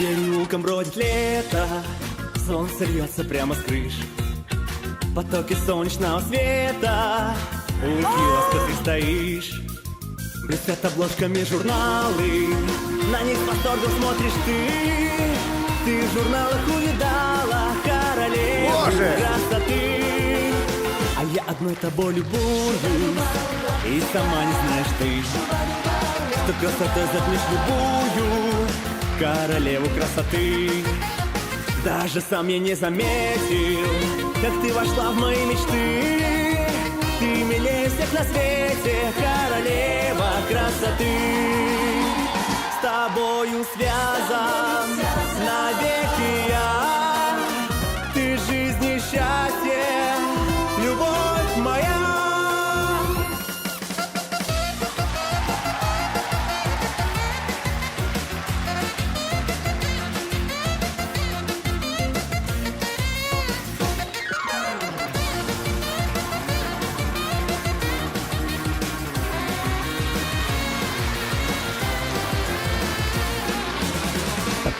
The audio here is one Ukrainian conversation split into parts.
переулкам бродит лето. Солнце льется прямо с крыш. Потоки солнечного света. У киоска ты стоишь. Блестят обложками журналы. На них с восторгом смотришь ты. Ты в журналах увидала королеву Боже! красоты. А я одной тобой любуюсь И сама не знаешь ты Что красотой затмишь любую Королеву красоты. Даже сам я не заметил Как ты вошла в мои мечты. Ты милее всех на свете Королева красоты. С тобою связан навеки я. Ты жизнь и счастье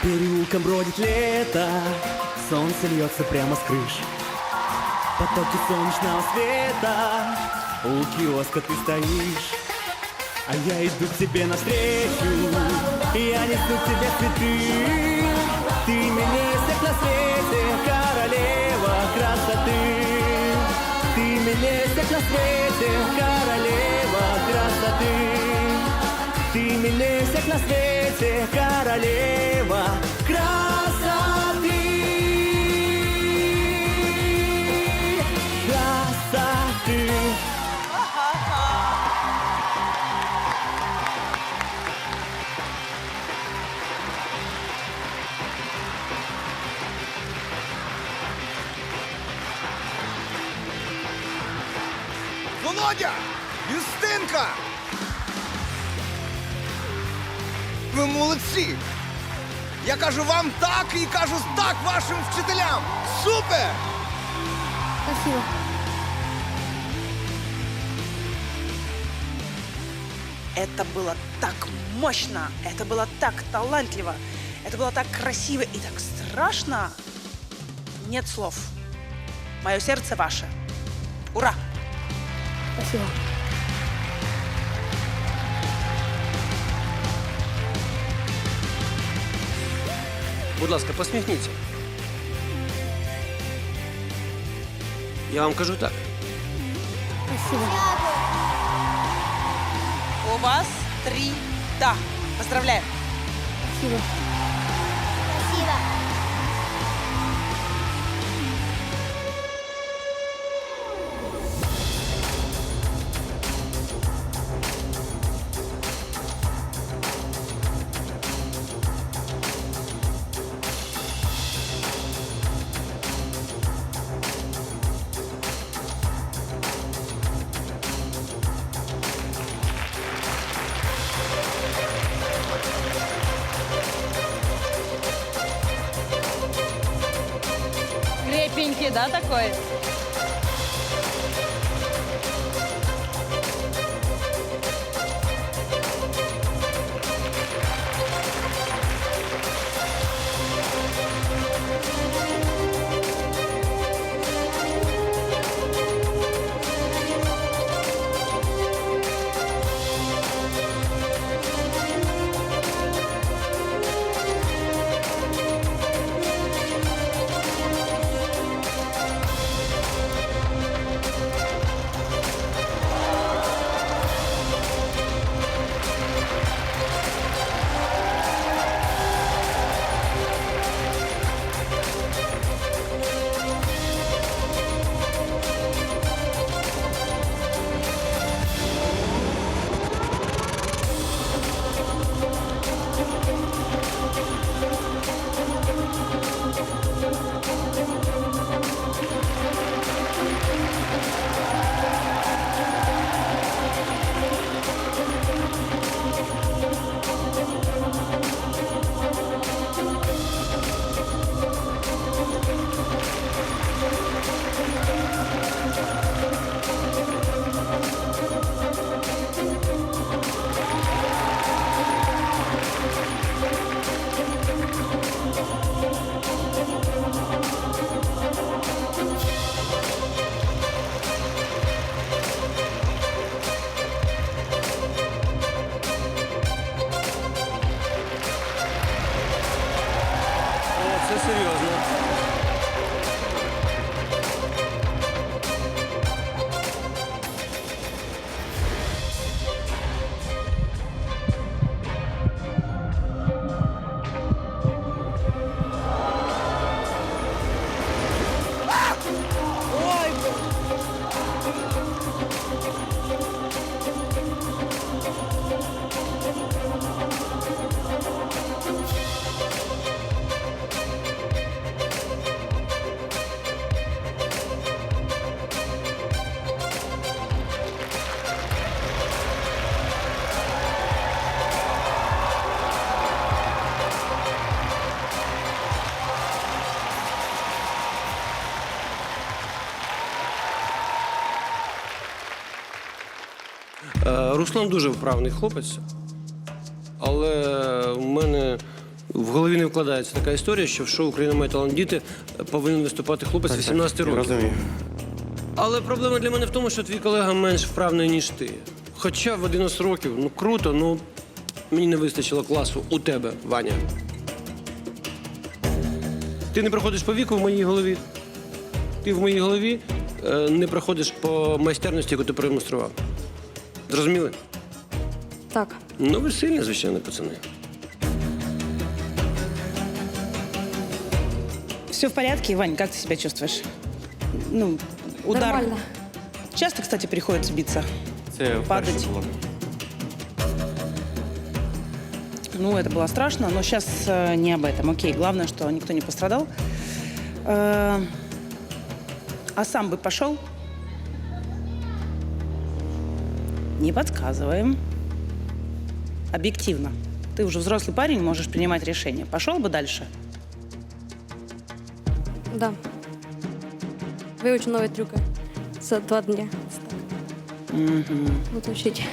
По переулкам бродит лето Солнце льется прямо с крыш Потоки солнечного света У киоска ты стоишь А я иду к тебе навстречу Я несу к тебе цветы Ты милее всех на свете Королева красоты Ты милее всех на свете Королева красоты ты милее всех на свете, королева красоты. Красоты. Володя! Юстинка! Ви молодці! Я кажу вам так і кажу так вашим вчителям! Супер! Спасибо. Это было так мощно, это было так талантливо, это было так красиво и так страшно. Нет слов. Мое сердце ваше. Ура! Спасибо. Будь ласка, посміхніться. Я вам кажу так. Спасибо. У вас три «да». Поздравляю. Спасибо. Спасибо. Да, такой? Руслан дуже вправний хлопець, але в мене в голові не вкладається така історія, що в шоу Україна має талант діти повинен виступати хлопець 18 років. Розумію. Але проблема для мене в тому, що твій колега менш вправний, ніж ти. Хоча в 11 років, ну круто, ну мені не вистачило класу у тебе, Ваня. Ти не проходиш по віку в моїй голові. Ти в моїй голові е, не проходиш по майстерності, яку ти продемонстрував. Зрозуміли? Так. Ну, ви сильні, звичайно, пацани. Все в порядке, Вань, как ты себя чувствуешь? Ну, удар. Нормально. Часто, кстати, приходится биться. Це вперше Падать. було. Ну, это было страшно, но сейчас не об этом. Окей, главное, что никто не пострадал. Э, а сам бы пошел? Не подсказываем. Объективно. Ты уже взрослый парень, можешь принимать решения. Пошел бы дальше? Да. Выучу новые трюки за два дня. Буду учить.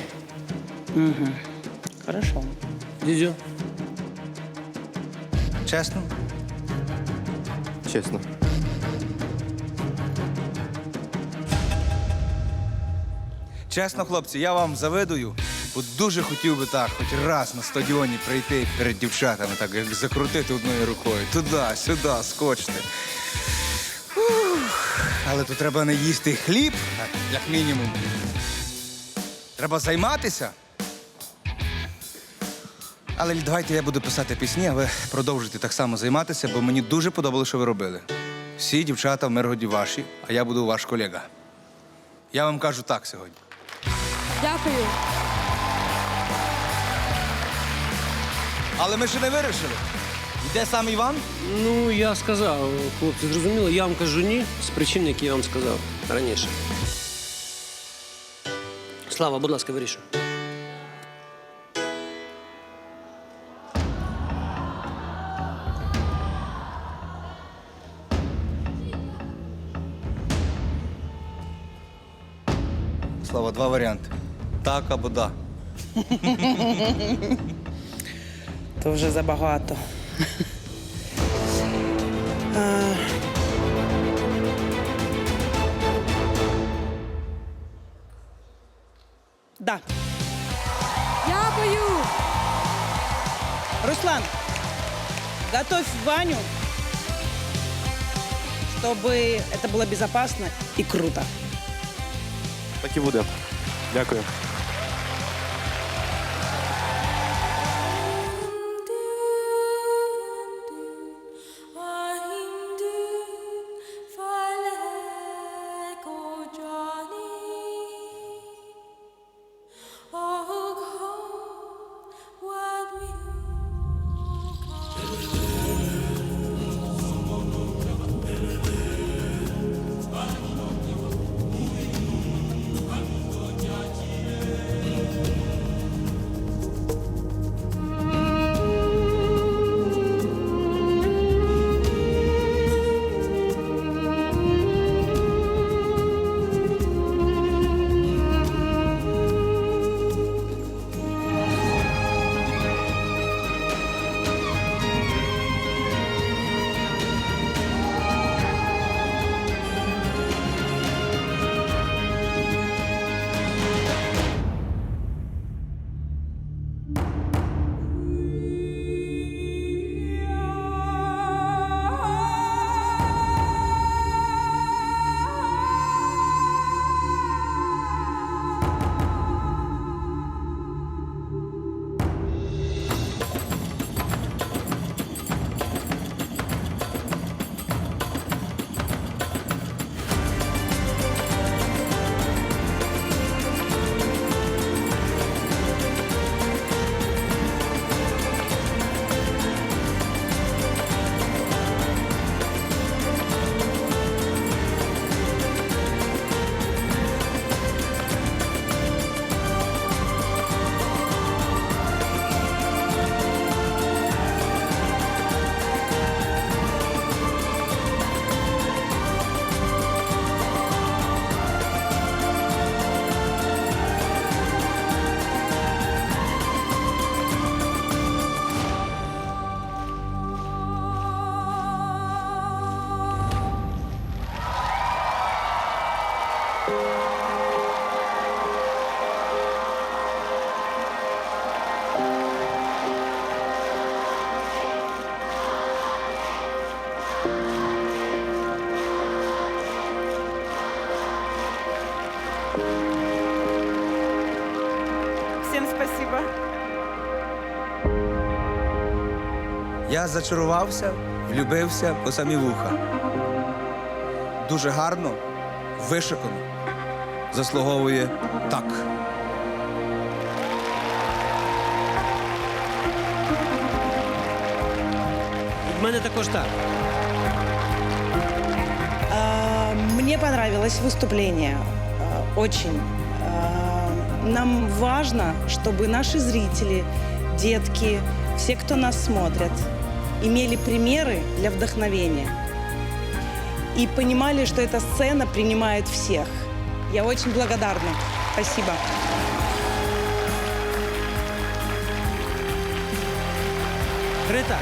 Хорошо. Дідю, Чесно? Чесно. Чесно, хлопці, я вам завидую. От дуже хотів би так, хоч раз на стадіоні прийти перед дівчатами, так як закрутити одною рукою. Туди, сюди, скочити. Але то треба не їсти хліб, як мінімум. Треба займатися. Але давайте я буду писати пісні, а ви продовжуйте так само займатися, бо мені дуже подобалося, що ви робили. Всі дівчата в Миргоді ваші, а я буду ваш колега. Я вам кажу так сьогодні. Дякую. Але ми ще не вирішили. Йде сам Іван? ну я сказав, хлопці, зрозуміло, я вам кажу ні з причин, які я вам сказав раніше. Слава, будь ласка, вирішуй. Слава, два варіанти. Так або да. То вже забагато. Е, Да. Дякую. Руслан, готовь Ваню, чтобы это было безопасно и круто. Так і буде. Дякую. Зачарувався, влюбився по самі вуха. Дуже гарно, вишикано. Заслуговує так. Від мене також так. А, Мне понравилось выступление. Очень. А, Нам важно, чтобы наши зрители, детки, все, кто нас смотрят, имели примеры для вдохновения. И понимали, что эта сцена принимает всех. Я очень благодарна. Спасибо. Рита,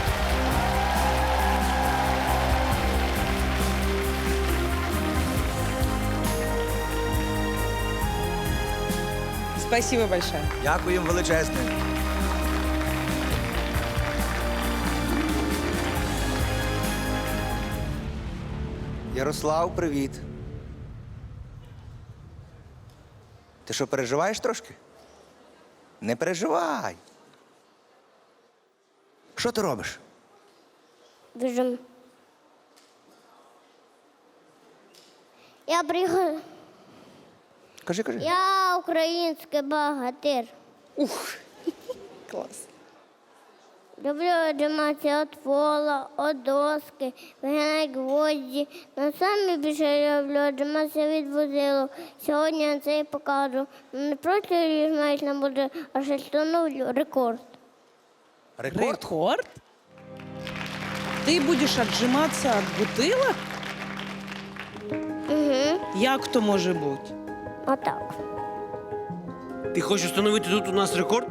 Спасибо большое. Дякуємо величезне. Ярослав, привіт. Ти що, переживаєш трошки? Не переживай. Що ти робиш? Біжим. Я приїхав. Кажи, кажи. Я український багатир. Класс. Люблю отжиматися від пола, від доски, вигинати гвозді. На саме більше люблю отжиматися від бутилок. Сьогодні я це і покажу. Не просто на буде, а ще встановлю рекорд. Рекорд? Рекорд? Ты будешь отжиматься от бутылок? Угу. Як то може бути? Отак. ти хочеш встановити тут у нас рекорд?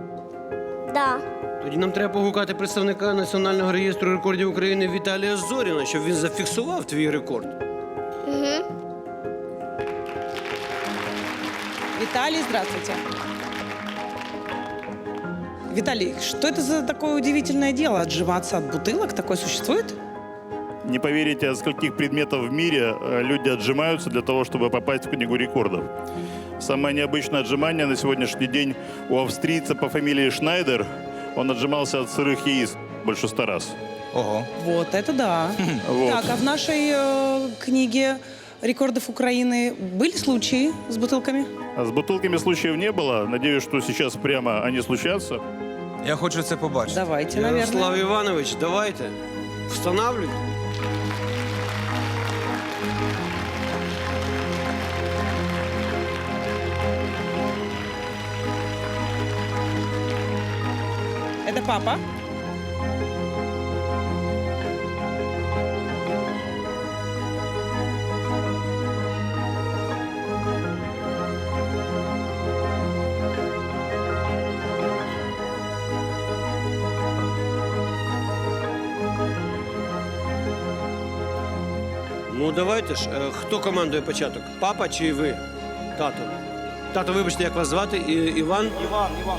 Да. Тоді нам треба погукати представника Національного реєстру рекордів України Віталія Зоріна, щоб він зафіксував твій рекорд. Угу. Виталий, здравствуйте. Виталий, что это за такое удивительное дело? Отжиматься от бутылок? Такое существует? Не поверите, от скольких предметов в мире э, люди отжимаются для того, чтобы попасть в книгу рекордов. Самое необычное отжимание на сегодняшний день у австрийца по фамилии Шнайдер. Он отжимался от сырых яиц больше ста раз. Ого. Вот это да. Вот. Так, а в нашей э, книге рекордов Украины были случаи с бутылками? А с бутылками случаев не было. Надеюсь, что сейчас прямо они случатся. Я хочу це побачити. Давайте, наверное. Ярослав Іванович, давайте. Встановлюйте. Это папа. Ну давайте ж. Е, Хто командує початок? Папа чи ви? Тато. Тато, вибачте, як вас звати? І, Іван? Іван, Іван.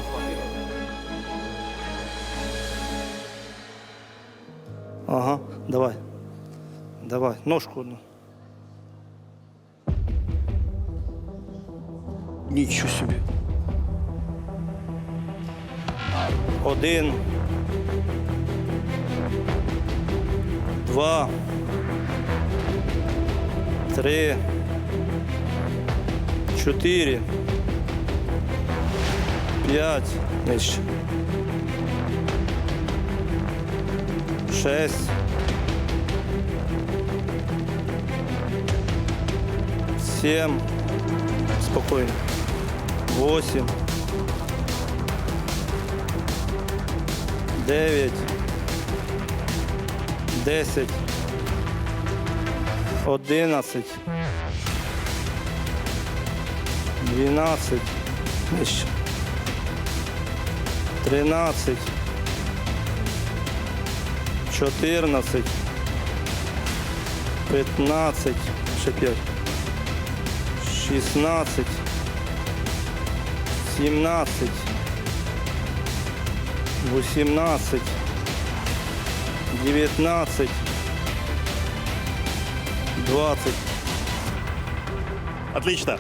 Ножку одну. Нічого собі. Один. Два. Три. Чотири. П'ять. Нижче. Шесть. Семь. Спокойно. Восемь. Дев'ять. Десять. Одинадцять. Дванадцять. Нижче. Тринадцять. Чотирнадцять. П'ятнадцять. Ще п'ять. Шістнадцять. Сімнадцять. 18, 19, 20. Отлично.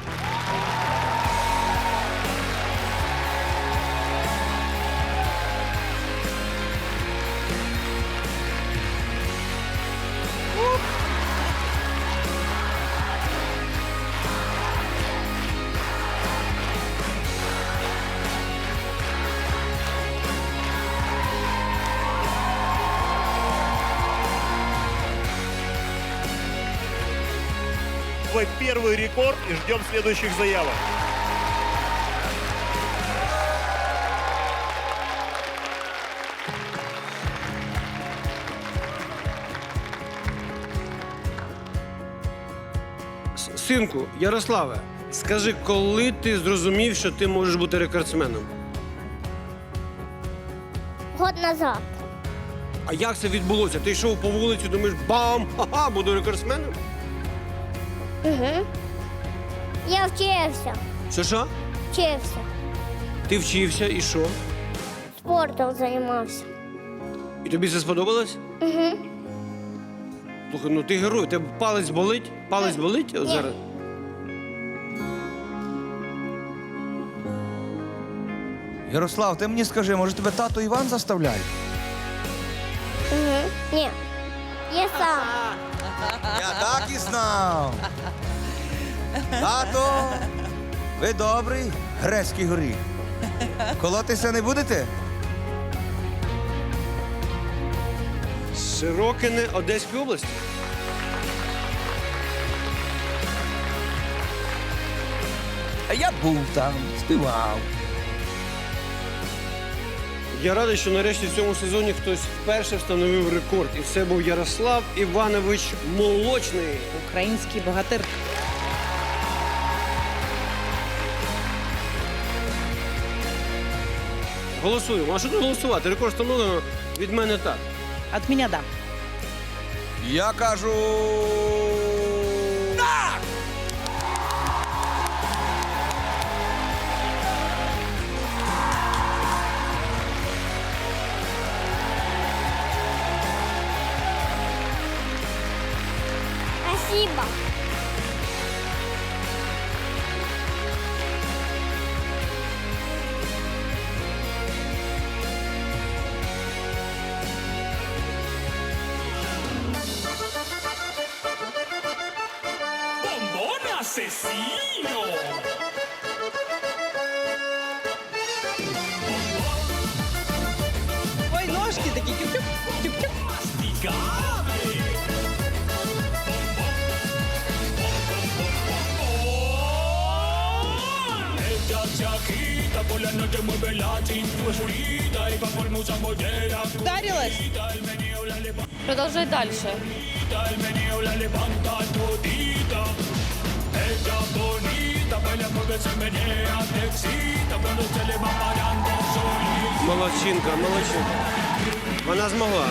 Ждем следующих заявок. Синку, Ярославе, скажи, коли ти зрозумів, що ти можеш бути рекордсменом? Год назад. А як це відбулося? Ти йшов по вулиці, думаєш, бам! Ха-ха, буду рекордсменом? Угу. Я вчився. Що що? Вчився. Ти вчився і що? Спортом займався. І тобі це сподобалось? Угу. Слухай, ну ти герой, тебе палець болить? Палець болить от Ні. зараз? Ярослав, ти мені скажи, може тебе тато Іван заставляє? Угу. Ні. Я сам. Я так і знав. Тато, ви добрий грецький горіх. Колотися не будете? Широкине Одеської області. А я був там, співав. Я радий, що нарешті в цьому сезоні хтось вперше встановив рекорд. І це був Ярослав Іванович Молочний. Український богатир. Голосуємо. А що тут голосувати? Рекорд встановлено від мене так. От меня да. Я кажу. Асесino! Ой, ножки такі. Тюк-тюк, тюк-тюк. Ударилась? Продовжуй дальше. Молодчинка, молодчинка. Вона змогла.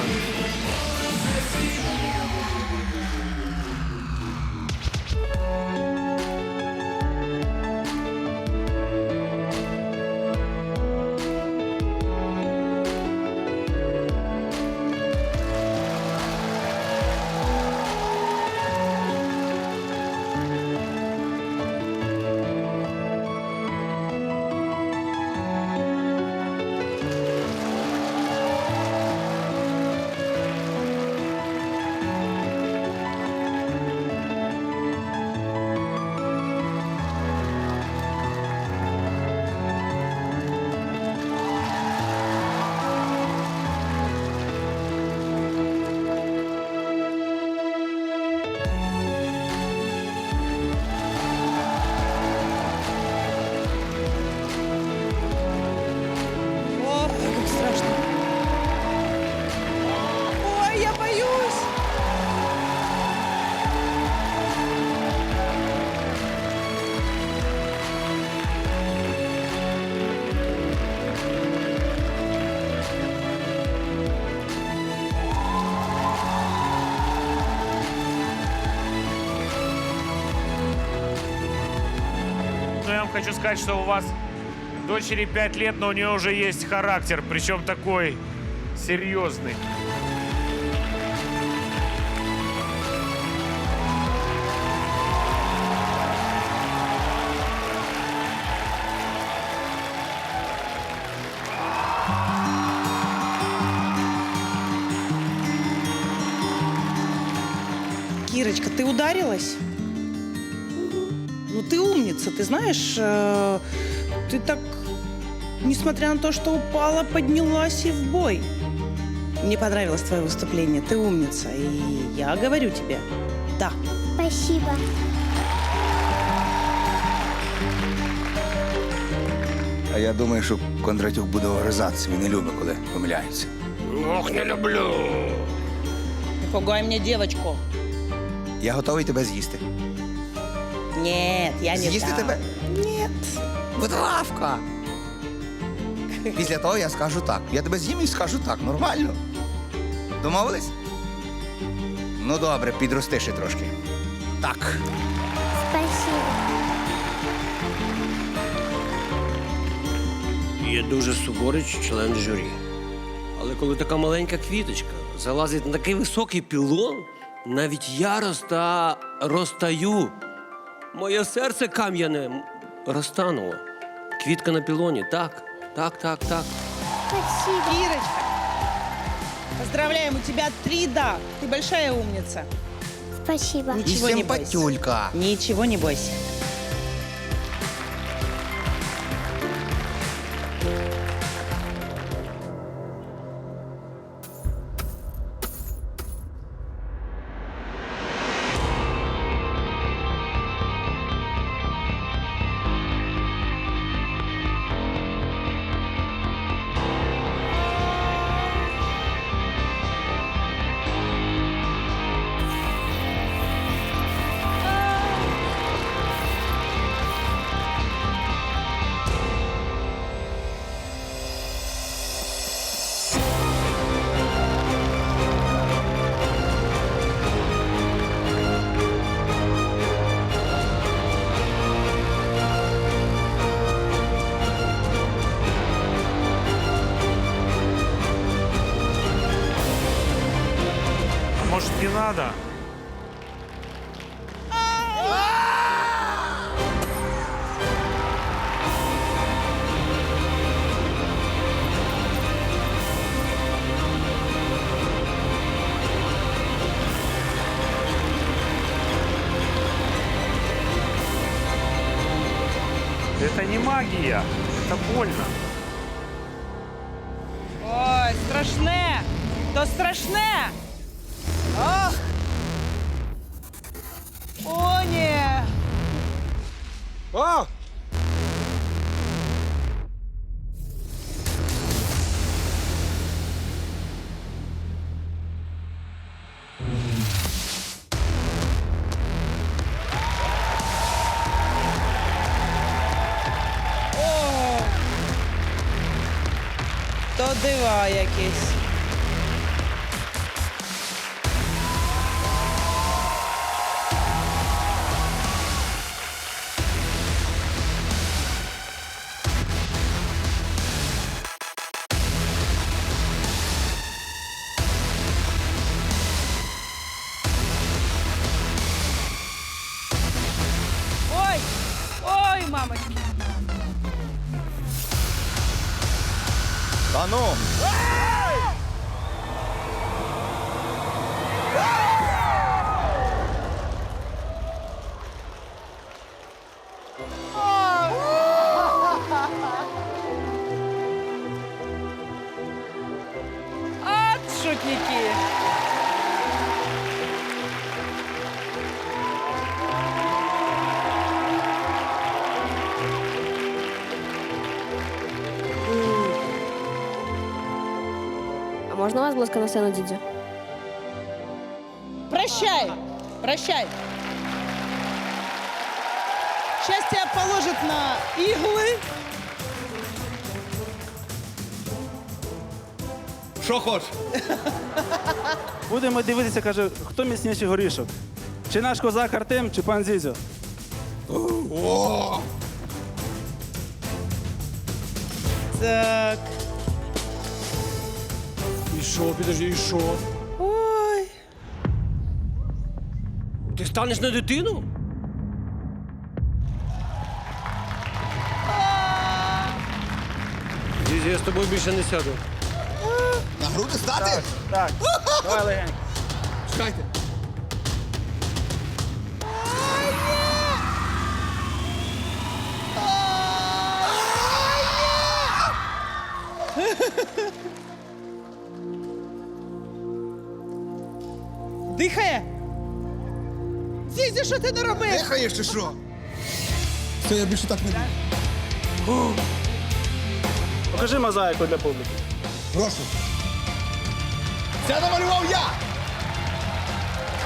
Хочу сказать, что у вас дочери 5 лет, но у нее уже есть характер, причем такой серьезный. Кирочка, ты ударилась? подняться. Ты знаешь, э, ты так, несмотря на то, что упала, поднялась и в бой. Мне понравилось твое выступление. Ты умница. И я говорю тебе, да. Спасибо. А я думаю, что Кондратюк буду огризатися. Він не любить, коли помиляється. Ох, не люблю. Не пугай мне девочку. Я готовий тебя съесть. Нет, я не З'їсти дам. тебе? Нет. Будь лавка. Після того я скажу так. Я тебе з'їм і скажу так. Нормально. Домовились? Ну добре, підрости ще трошки. Так. Спасибо. Є дуже суворий член журі. Але коли така маленька квіточка залазить на такий високий пілон, навіть я роста... розтаю. Моє серце кам'яне м, розтануло. Квітка на пілоні, так, так, так, так. Спасибо. Ирочка, поздравляем, у тебя три «да». Ты большая умница. Спасибо. Ничего не бойся. симпатюлька. Ничего не бойся. Может, 王 можна вас, будь ласка, на сцену, дідзю? Прощай! Прощай! Сейчас тебя положат на иглы. Що хочеш? Будемо дивитися, каже, хто міцніший горішок. Чи наш козак Артем, чи пан Зізьо? Так. Що, підожди, і що? Ой. Ти станеш на дитину? Дізі, я з тобою більше не сяду. На груди стати? Так. Давай легенько. Чекайте. Дихає. Зізі, що ти не робив? Дихаєш чи що? Все, я більше так не буду. Покажи мозаїку для публіки. Прошу. Це намалював я.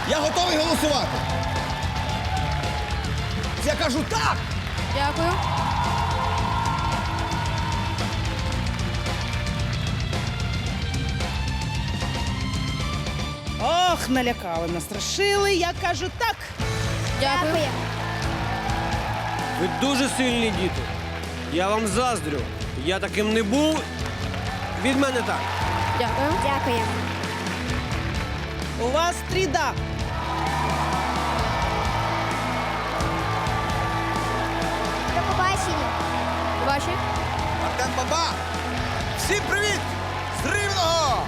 Я готовий голосувати. Я кажу так. Дякую. Ох, налякали, настрашили. Я кажу так. Дякую. Ви дуже сильні діти. Я вам заздрю. Я таким не був. Від мене так. Дякую. Дякую. У вас три да. До побачення. Ваші? Артем Баба. Всім привіт! З Рівного!